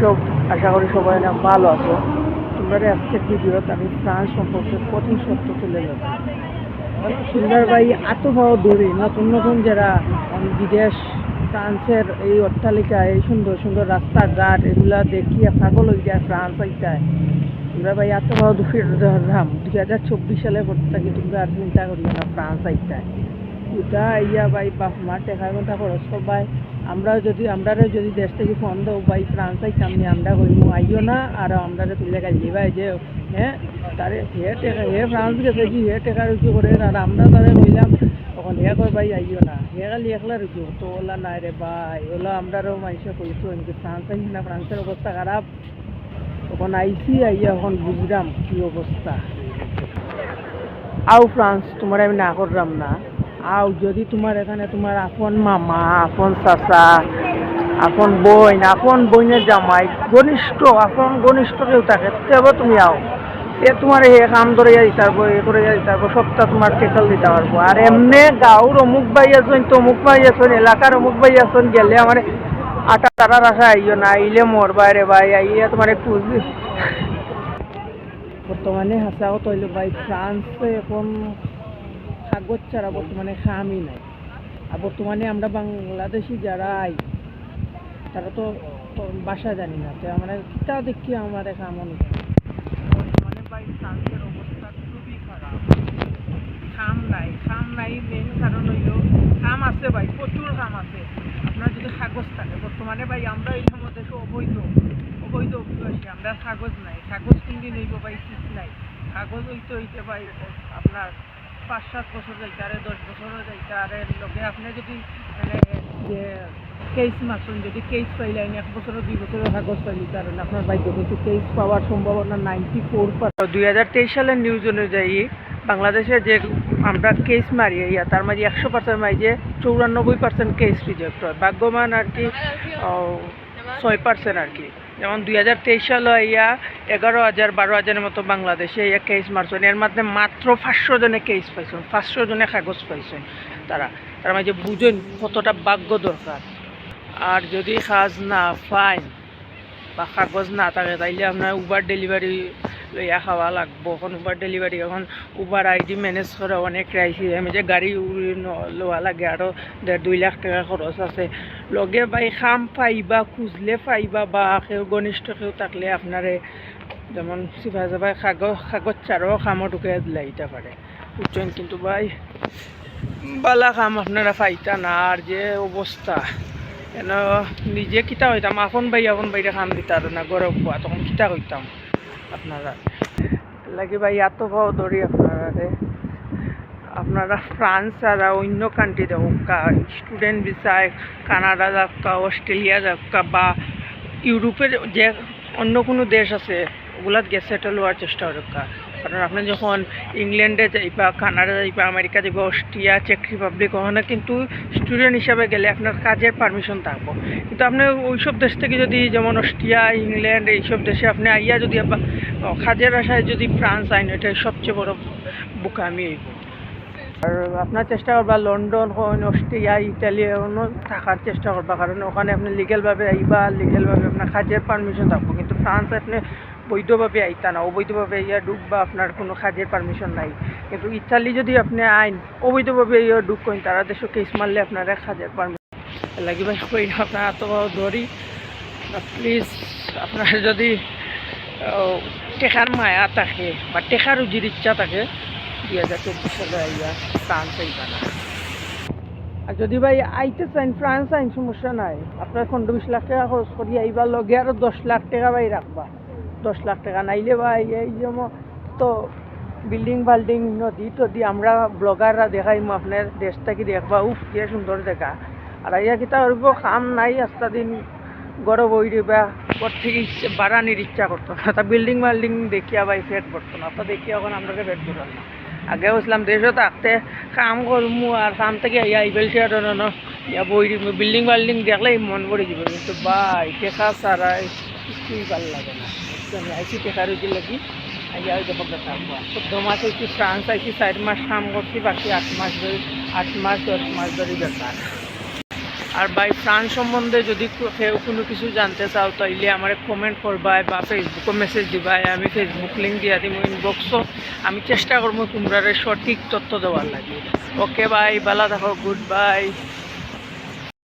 সব আশা করি সবাই না ভালো আছো। তোমরা আজকের ভিডিওতে আমি ফ্রান্স সম্পর্কে কঠিন সত্য তুলে দেবো সুন্দর ভাই এত বড় দূরে নতুন নতুন যারা বিদেশ, ফ্রান্সের এই অট্টালিকা এই সুন্দর সুন্দর রাস্তাঘাট এগুলা দেখিয়ে পাগল হয়ে যায়, ফ্রান্স আইতায় তোমরা ভাই এত বড় দূরে ধরলাম, দুই হাজার চব্বিশ সালে ভর্তি থাকি তোমরা আর চিন্তা করিও না, ফ্রান্স আইতায় ওটা ইয়া ভাই, বাপ মা টেকা কথা খরচ ভাই আমরা যদি আমরা যদি দেশ থেকে ফোন দেবো ভাই, ফ্রান্স আইতাম নি আমরা কইমু আইও না, আর আমরা তুলে গাইলি ভাই যে হ্যাঁ? তারে হে টেকা, হে ফ্রান্স গেছে কি, হে টেকা রুচি করে, আর আমরা তারে কইলাম, তখন হে কয়, ভাই, আইও না। হে খালি একলা রুচি তো ওলা নাই রে ভাই, ওলা আমরারও মানুষে কইছো এমনি ফ্রান্স আইসি না, ফ্রান্সের অবস্থা খারাপ? তখন আইসি আইয়া এখন বুঝলাম কি অবস্থা। আও ফ্রান্স, তোমার আমি না করলাম না। আও যদি তোমার এখানে তোমার আপন মামা, আপন চাচা, আপন বোন, আপন বোনের জামাই, ঘনিষ্ঠ, আপন ঘনিষ্ঠ কেউ থাকে, তবে তুমি আও। এ তোমার এ কাম ধরে দিতে পারব এ করে দিতে পারব সবটা তোমার টেকল দিতে পারব। আর এমনি গাঁর অমুক ভাই আছেন, তমুক ভাই আছেন, এলাকার অমুক ভাই আছেন, গেলে আমার আটা তারা রাখা আইও না, আইলে মোর বাইরে ভাই, আইয়া তোমার একটু বর্তমানে হাসা হইল ভাই ফ্রান্সে এখন ছাড়া বর্তমানে খামই নাই। আর বর্তমানে আমরা বাংলাদেশি যারা আই, তারা তো বাসা জানি না। তো আমরা তা দেখি আমার খামন বর্তমানে ভাই ফ্রান্সের অবস্থা খুবই খারাপ। খাম নাই খাম নাই মেন কারণ খাম আছে ভাই, প্রচুর আছে। আপনার যদি কাগজ থাকে, বর্তমানে ভাই আমরা অবৈধ অভিবাসী, আমরা নাই। কাগজ কিনতে নইব ভাই, ঠিক নাই। কাগজ হইতে হইতে ভাই, আপনার পাঁচ সাত বছর যাইতে আরে দশ বছরও যাইতে আরে লগে আপনি যদি মানে যে কেস মারছেন যদি কেস পাইলেন এক বছরও দুই বছরের কাগজ পাইলি কারণ আপনার বাইকে কিন্তু কেস পাওয়ার সম্ভাবনা নাইনটি ফোর দুই হাজার তেইশ সালের নিউজ অনুযায়ী বাংলাদেশে যে আমরা কেস মারি ইয়া তার মাঝে একশো পার্সেন্ট মারি যে চৌরানব্বই পার্সেন্ট কেস রিজেক্ট হয়। ভাগ্যমান আর কি ছয় পার্সেন্ট আর কি। যেমন দুই হাজার তেইশ সালে ইয়া এগারো হাজার, বারো হাজারের মতো বাংলাদেশে ইয়া কেস মারছেন। এর মধ্যে মাত্র পাঁচশো জনে কেস পাইছেন, পাঁচশো জনে কাগজ পাইছেন তারা। তার মাঝে বুঝেন কতটা ভাগ্য দরকার। আর যদি কাজ না ফাইন বা কাগজ না থাকে, তাইলে আপনার উবার ডেলিভারি লইয়া খাওয়া লাগবো। এখন উবার ডেলিভারি এখন উবার আইডি ম্যানেজ করা অনেক রাইছি আমি যে গাড়ি লওয়া লাগে আরও দেড় দুই লাখ টাকা খরচ আছে। লগে বাই খাম, পাইবা, খুঁজলে পাইবা বা কেউ ঘনিষ্ঠ কেউ থাকলে আপনারে যেমন চিফা যাবাই কাগজ কাগজ চারও খামও ঢুকে দিলাইতে পারে বুঝছেন? কিন্তু ভাই, বালা খাম আপনারা পাইতা না আর যে অবস্থা কেন, নিজে কিতা হইতাম, আপন ভাই, আপন বাইরে খাম দিতার না গরম পোয়া তখন কিতা হইতাম আপনারা। লাগে ভাই, এত ভাও ধরি আপনারা রে। আপনারা ফ্রান্স আর অন্য কান্ট্রি দেখা স্টুডেন্ট ভিসায় কানাডা যাক্কা অস্ট্রেলিয়া যাক্কা বা ইউরোপের যে অন্য কোনো দেশ আছে, ওগুলাত গিয়ে সেটেল হওয়ার চেষ্টা করকা কারণ আপনি যখন ইংল্যান্ডে যাইবা কানাডা যাইবা আমেরিকা যাইবা, অস্ট্রিয়া, চেক রিপাবলিক, ওখানে কিন্তু স্টুডেন্ট হিসাবে গেলে আপনার কাজের পারমিশন থাকব। কিন্তু আপনি ওইসব দেশ থেকে যদি যেমন অস্ট্রিয়া, ইংল্যান্ড, এইসব দেশে আপনি আইয়া যদি কাজের আশায় যদি ফ্রান্স আইন এটা সবচেয়ে বড় বোকামি হইব। আর আপনার চেষ্টা করবা লন্ডন হন, অস্ট্রিয়া ইটালি থাকার চেষ্টা করবা। কারণ ওখানে আপনি লিগেলভাবে আইবা লিগেলভাবে আপনার কাজের পারমিশন থাকব। কিন্তু ফ্রান্স আপনি বৈধভাবে আইতা না, অবৈধভাবে ইয়া ঢুকবা আপনার কোনো কাজের পারমিশন নাই। কিন্তু ইতালি যদি আপনি আইন অবৈধভাবে ইয়া ঢুক করেন তারা দেশে কেস মারলে আপনার এক কাজের পারমিশন লাগিবা কই না আপনার এত ধরি। প্লিজ আপনার যদি টেকার মায়া থাকে বা টেকার রুজির ইচ্ছা থাকে, দুই হাজার চব্বিশ সালে আইয়া ফ্রান্স আইবা না। আর যদি ভাই আইতে চান ফ্রান্স আইন সমস্যা নাই। আপনার পনেরো বিশ লাখ টাকা খরচ করি আইবার লগে আরও দশ লাখ টাকা ভাই রাখবা। দশ লাখ টাকা নাইলে ভাই, এই যেমন তো বিল্ডিং বাল্ডিং নদী টদী, আমরা ব্লগাররা দেখাইমু আপনার দেশ থেকে দেখবা? উফ, কি সুন্দর দেখা। আর আইয়া কিতা করব কাম নাই, আস্তা দিন গরম বই দিবা ঘর থেকে ইচ্ছে, বাড়ানির ইচ্ছা করতো না। তা বিল্ডিং বাল্ডিং দেখিয়া ভাই ফেট পড়তো না। তা দেখিয়া এখন আমরা ফেট পড়াল না। আগে বসলাম দেশও থাকতে কাম করমু আর কাম থেকে ইয়া ইবেল শেয়ার ন ইয়া বই বিল্ডিং বাল্ডিং দেখলেই মন পড়ে যাব। কিন্তু ভাই টেকা ছাড়া কিছুই ভালো লাগে না। আইসি টেকা রুজি লাগি আইয়া ওই দেখো থাকব চোদ্দ মাস হয়েছি ফ্রান্স আইসি চার মাস কাম করছি, বাকি আট মাস ধরে, আট মাস, দশ মাস ধরে বেকার আর ভাই, ফ্রান্স সম্বন্ধে যদি কেউ কোনো কিছু জানতে চাও, তাইলে আমার কমেন্ট করবাই বা ফেসবুকে মেসেজ দিবাই আমি ফেসবুক লিঙ্ক দিয়া দিব ইনবক্সও আমি চেষ্টা করব তোমরা সঠিক তথ্য দেওয়ার লাগে। ওকে বাই ভালো থাকো গুড বাই